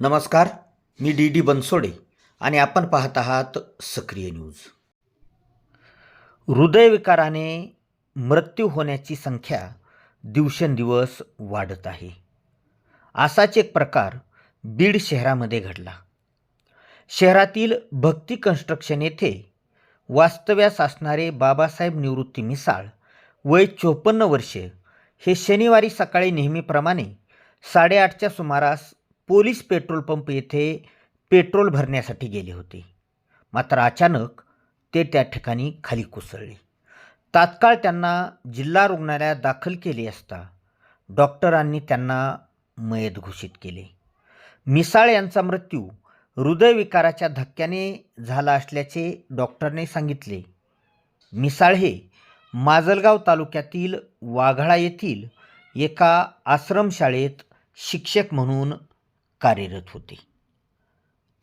नमस्कार मी D D Bansode आणि आपण पाहत आहात सक्रिय न्यूज. हृदयविकाराने मृत्यू होण्याची संख्या दिवसेंदिवस वाढत आहे. असाच एक प्रकार बीड शहरामध्ये घडला. शहरातील भक्ती कन्स्ट्रक्शन येथे वास्तव्यास असणारे बाबासाहेब निवृत्ती मिसाळ वय चोपन्न वर्षे हे शनिवारी सकाळी नेहमीप्रमाणे साडेआठच्या सुमारास पोलीस पेट्रोल पंप येथे पेट्रोल भरण्यासाठी गेले होते. मात्र अचानक ते त्या ठिकाणी खाली कोसळले. तात्काळ त्यांना जिल्हा रुग्णालयात दाखल केले असता डॉक्टरांनी त्यांना मयत घोषित केले. मिसाळ यांचा मृत्यू हृदयविकाराच्या धक्क्याने झाला असल्याचे डॉक्टरने सांगितले. मिसाळ हे माजलगाव तालुक्यातील वाघाळा येथील एका आश्रमशाळेत शिक्षक म्हणून कार्यरत होते.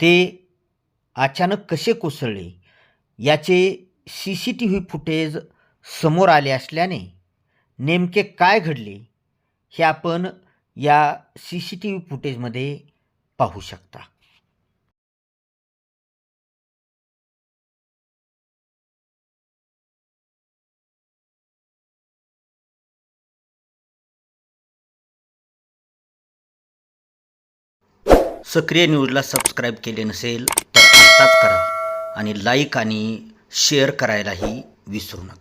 ते अचानक कसे कोसळले? याचे C C T V footage समोर आले असल्याने नेमके काय घडले हे आपण या सी सी टी व्ही फुटेजमध्ये पाहू शकता. सक्रिय न्यूजला सबस्क्राईब केले नसेल तर आत्ताच करा आणि लाईक आणि शेअर करायलाही विसरू नका.